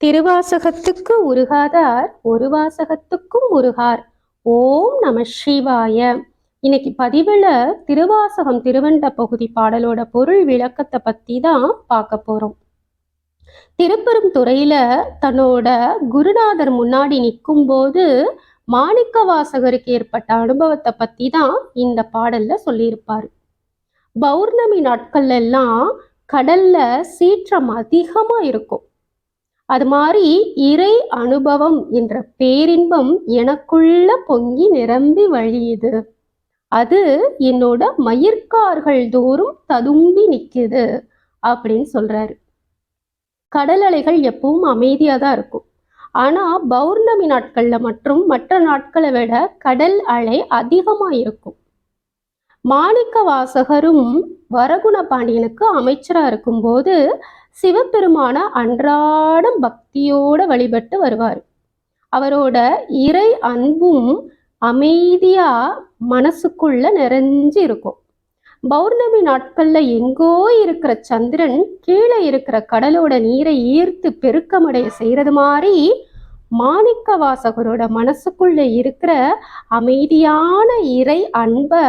திருவாசகத்துக்கு உருகாதார் ஒரு வாசகத்துக்கும் உருகார். ஓம் நம சிவாய. இன்னைக்கு பதிவுல திருவாசகம் திருவண்ட பகுதி பாடலோட பொருள் விளக்கத்தை பத்தி தான் பார்க்க போறோம். திருப்பெரும் துறையில தன்னோட குருநாதர் முன்னாடி நிற்கும் போது மாணிக்க வாசகருக்கு ஏற்பட்ட அனுபவத்தை பத்தி தான் இந்த பாடல்ல சொல்லியிருப்பாரு. பௌர்ணமி நாட்கள்ல எல்லாம் கடல்ல சீற்றம் அதிகமா இருக்கும். அது மாதிரி இறை அனுபவம் என்ற பேரின்பம் எனக்குள்ள பொங்கி நிரம்பி வழியுது. அது என்னோட மயிர்கார்கள் தோறும் ததும்பி நிக்குது அப்படின்னு சொல்றாரு. கடல் அலைகள் எப்பவும் அமைதியா தான் இருக்கும். ஆனா பௌர்ணமி நாட்கள்ல மற்றும் மற்ற நாட்களை விட கடல் அலை அதிகமா இருக்கும். மாணிக்க வாசகரும் வரகுண பாண்டியனுக்கு அமைச்சராக இருக்கும்போது சிவபெருமான அன்றாடம் பக்தியோட வழிபட்டு வருவார். அவரோட இறை அன்பும் அமைதியா மனசுக்குள்ள நிறைஞ்சு இருக்கும். பௌர்ணமி நாட்கள்ல எங்கோ இருக்கிற சந்திரன் கீழே இருக்கிற கடலோட நீரை ஈர்த்து பெருக்கமடைய செய்யறது மாதிரி மாணிக்க வாசகரோட மனசுக்குள்ள இருக்கிற அமைதியான இறை அன்பை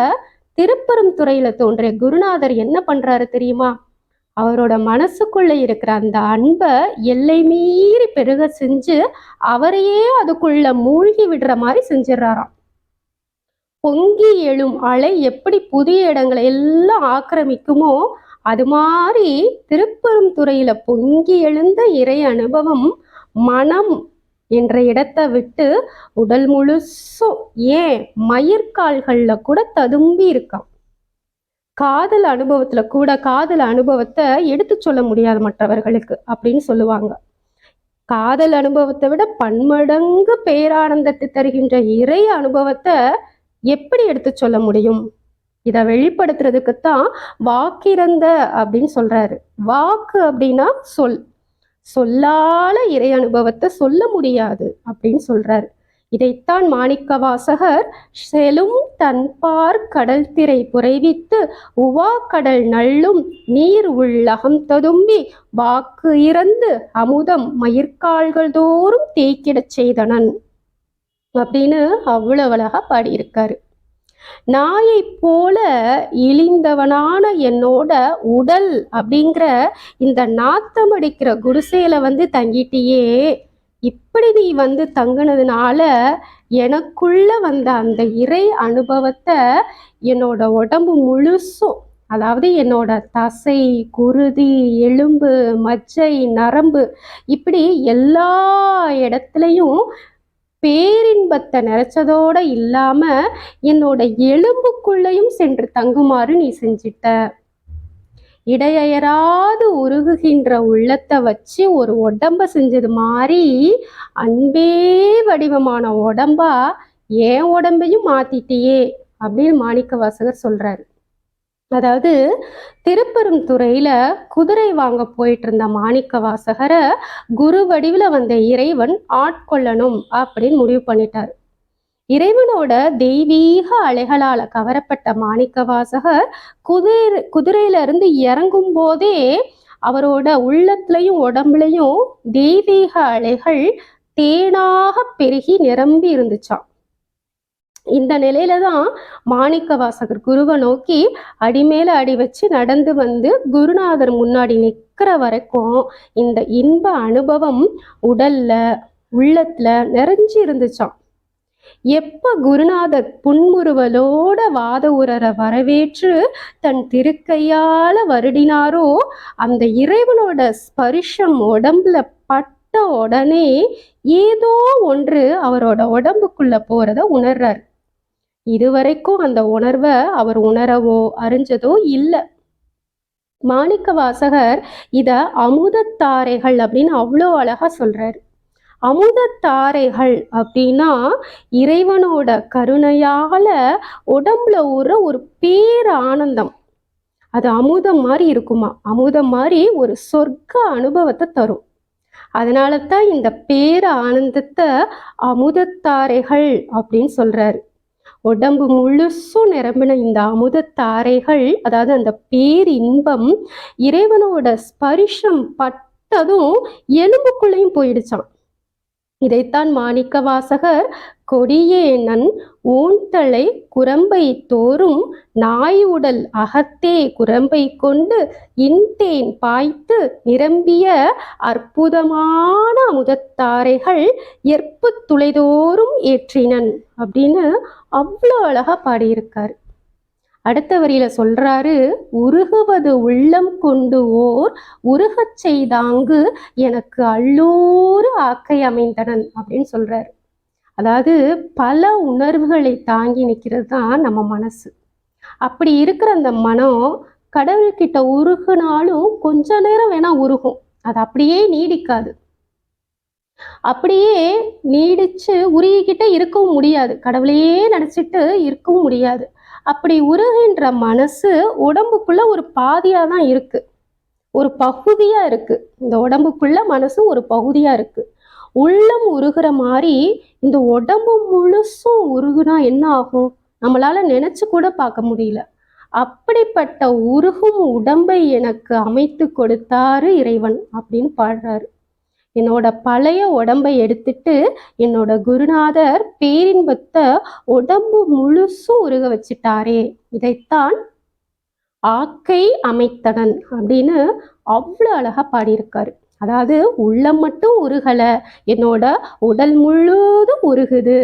திருப்பெரும் துறையில தோன்றிய குருநாதர் என்ன பண்றாரு தெரியுமா? அவரோட மனசுக்குள்ள இருக்கிற அந்த அன்பை எல்லை மீறி பெருக செஞ்சு அவரையே அதுக்குள்ள மூழ்கி விடுற மாதிரி செஞ்சிடறாராம். பொங்கி எழும் அலை எப்படி புதிய இடங்களை எல்லாம் ஆக்கிரமிக்குமோ அது மாதிரி திருப்பெரும் துறையில பொங்கி எழுந்த இறை அனுபவம் மனம் என்ற இடத்தை விட்டு உடல் முழுசும் ஏன் மயிர்கால்களில் கூட ததும்பி இருக்கான் காதல் அனுபவத்துல கூட காதல் அனுபவத்தை எடுத்து சொல்ல முடியாது மற்றவர்களுக்கு அப்படின்னு சொல்லுவாங்க. காதல் அனுபவத்தை விட பன்மடங்கு பேரானந்தத்தை தருகின்ற இறை அனுபவத்தை எப்படி எடுத்து சொல்ல முடியும்? இதை வெளிப்படுத்துறதுக்குத்தான் வாக்கிறந்த அப்படின்னு சொல்றாரு. வாக்கு அப்படின்னா சொல். சொல்லால இறை அனுபவத்தை சொல்ல முடியாது அப்படின்னு சொல்றாரு. இதைத்தான் மாணிக்கவாசகர் செலும் தன்பார் கடல் திரை புரைவித்து உவா கடல் நள்ளும் நீர் உள்ளகம் ததும்பி வாக்கு இறந்து அமுதம் மயிர்கால்கள் தோறும் தேய்க்கிடச் செய்தனன் அப்படின்னு அவ்வளவு அழகா பாடியிருக்காரு. நாயை போல இழிந்தவனான என்னோட உடல் அப்படிங்கிற இந்த நாத்தம் அடிக்கிற குடிசையில வந்து தங்கிட்டியே இப்படி நீ வந்து தங்குனதுனால எனக்குள்ள வந்த அந்த இறை அனுபவத்தை என்னோட உடம்பு முழுசும் அதாவது என்னோட தசை குருதி எலும்பு மஜ்ஜை நரம்பு இப்படி எல்லா இடத்துலையும் பேரின்பத்தை நிறைச்சதோட இல்லாம என்னோட எலும்புக்குள்ளேயும் சென்று தங்குமாறு நீ செஞ்சிட்ட. இடையறாது உருகுகின்ற உள்ளத்தை வச்சு ஒரு உடம்ப செஞ்சது மாதிரி அன்பே வடிவமான உடம்பா என் உடம்பையும் மாத்திட்டியே அப்படின்னு மாணிக்க வாசகர் சொல்றாரு. அதாவது திருப்பெருந்துறையில குதிரை வாங்க போயிட்டு இருந்த மாணிக்க வாசகரை குரு வடிவில் வந்த இறைவன் ஆட்கொள்ளணும் அப்படின்னு முடிவு பண்ணிட்டார். இறைவனோட தெய்வீக அலைகளால கவரப்பட்ட மாணிக்கவாசகர் குதிரை குதிரையில இருந்து இறங்கும் போதே அவரோட உள்ளத்துலையும் உடம்புலையும் தெய்வீக அலைகள் தேனாக பெருகி நிரம்பி இருந்துச்சான் இந்த நிலையில தான் மாணிக்க வாசகர் குருவை நோக்கி அடிமேல அடி வச்சு நடந்து வந்து குருநாதர் முன்னாடி நிற்கிற வரைக்கும் இந்த இன்ப அனுபவம் உடல்ல உள்ளத்துல நிறைஞ்சு இருந்துச்சான் எப்ப குருநாதர் புன்முறுவலோட வாத உரரை வரவேற்று தன் திருக்கையால வருடினாரோ அந்த இறைவனோட ஸ்பரிஷம் உடம்புல பட்ட உடனே ஏதோ ஒன்று அவரோட உடம்புக்குள்ள போறத உணர்றார். இதுவரைக்கும் அந்த உணர்வை அவர் உணரவோ அறிஞ்சதோ இல்லை. மாணிக்க வாசகர் இத அமுதத்தாரைகள் அப்படின்னு அவ்வளோ அழகா சொல்றாரு. அமுதத்தாரைகள் அப்படின்னா இறைவனோட கருணையால உடம்புல ஊற ஒரு பேர் ஆனந்தம் அது அமுதம் மாதிரி இருக்குமா? அமுதம் மாதிரி ஒரு சொர்க்க அனுபவத்தை தரும். அதனால தான் இந்த பேர ஆனந்தத்தை அமுதத்தாரைகள் அப்படின்னு சொல்றாரு. உடம்பு முழுசும் நிரம்பின இந்த அமுதத்தாரைகள் அதாவது அந்த பேர் இன்பம் இறைவனோட ஸ்பரிஷம் பட்டதும் எலும்புக்குள்ளேயும் போயிடுச்சான் இதைத்தான் மாணிக்க வாசகர் கொடியேனன் ஊன்தலை குரம்பை தோறும் நாய் உடல் அகத்தே குரம்பை கொண்டு இன்தேன் பாய்த்து நிரம்பிய அற்புதமான அமுதத்தாரைகள் எற்பு துளைதோறும் ஏற்றினன் அப்படின்னு அவ்வளோ அழகா பாடியிருக்காரு. அடுத்த வரியில சொல்றாரு உருகுவது உள்ளம் கொண்டு ஓர் உருகச் செய்தாங்கு எனக்கு அல்லோரு ஆக்கை அமைந்தனன் அப்படின்னு சொல்றாரு. அதாவது பல உணர்வுகளை தாங்கி நிற்கிறது தான் நம்ம மனசு. அப்படி இருக்கிற அந்த மனம் கடவுள்கிட்ட உருகுனாலும் கொஞ்ச நேரம் வேணா உருகும். அது அப்படியே நீடிக்காது. அப்படியே நீடிச்சு உருகிக்கிட்டே இருக்கவும் முடியாது. கடவுளையே நினைச்சிட்டு இருக்கவும் முடியாது. அப்படி உருகின்ற மனசு உடம்புக்குள்ள ஒரு பாதியாக தான் இருக்கு. ஒரு பகுதியாக இருக்கு. இந்த உடம்புக்குள்ள மனசு ஒரு பகுதியாக இருக்கு. உள்ளம் உருகிற மாதிரி இந்த உடம்பு முழுசும் உருகுனா என்ன ஆகும்? நம்மளால நினைச்சு கூட பார்க்க முடியல. அப்படிப்பட்ட உருகும் உடம்பை எனக்கு அமைத்து கொடுத்தாரு இறைவன் அப்படின்னு பாடுறாரு. என்னோட பழைய உடம்பை எடுத்துட்டு என்னோட குருநாதர் பேரின்பத்தை உடம்பு முழுசும் உருக வச்சிட்டாரே. இதைத்தான் ஆக்கை அமைத்தனன் அப்படின்னு அவ்வளோ அழகா பாடியிருக்காரு. அதாவது உள்ளம் மட்டும் உருகல என்னோட உடல் முழுதும் உருகுது.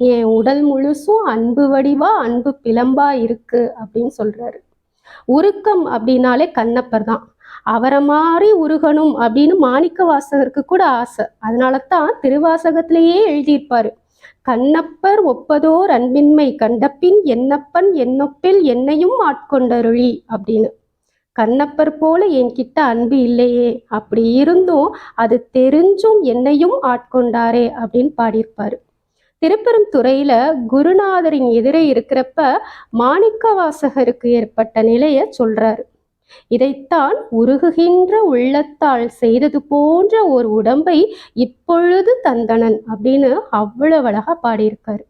என் உடல் முழுசும் அன்பு வடிவா அன்பு பிளம்பா இருக்கு அப்படின்னு சொல்றாரு. உருக்கம் அப்படின்னாலே கண்ணப்பர் தான். அவரை மாதிரி உருகணும் அப்படின்னு மாணிக்க வாசகருக்கு கூட ஆசை. அதனால தான் திருவாசகத்திலேயே எழுதியிருப்பாரு. கண்ணப்பர் ஒப்பதோர் அன்பின்மை கண்டப்பின் என்னப்பன் என்னொப்பில் என்னையும் ஆட்கொண்டருளி அப்படின்னு. கண்ணப்பர் போல என்கிட்ட அன்பு இல்லையே அப்படி இருந்தும் அது தெரிஞ்சும் என்னையும் ஆட்கொண்டாரே அப்படின்னு பாடியிருப்பாரு. திருப்பெருந்துறையில குருநாதரின் எதிரே இருக்கிறப்ப மாணிக்கவாசகருக்கு ஏற்பட்ட நிலைய சொல்றாரு. இதைத்தான் உருகுகின்ற உள்ளத்தால் செய்தது போன்ற ஒரு உடம்பை இப்பொழுது தந்தனன் அப்படின்னு அவ்வளவு அழகா பாடியிருக்காரு.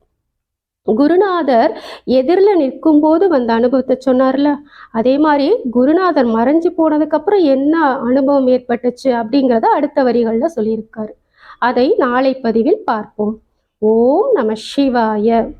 குருநாதர் எதிரில் நிற்கும்போது வந்த அனுபவத்தை சொன்னார்ல அதே மாதிரி குருநாதர் மறைஞ்சு போனதுக்கு அப்புறம் என்ன அனுபவம் ஏற்பட்டுச்சு அப்படிங்கிறத அடுத்த வரிகள்ல சொல்லியிருக்காரு. அதை நாளை பதிவில் பார்ப்போம். ஓம் நம சிவாய.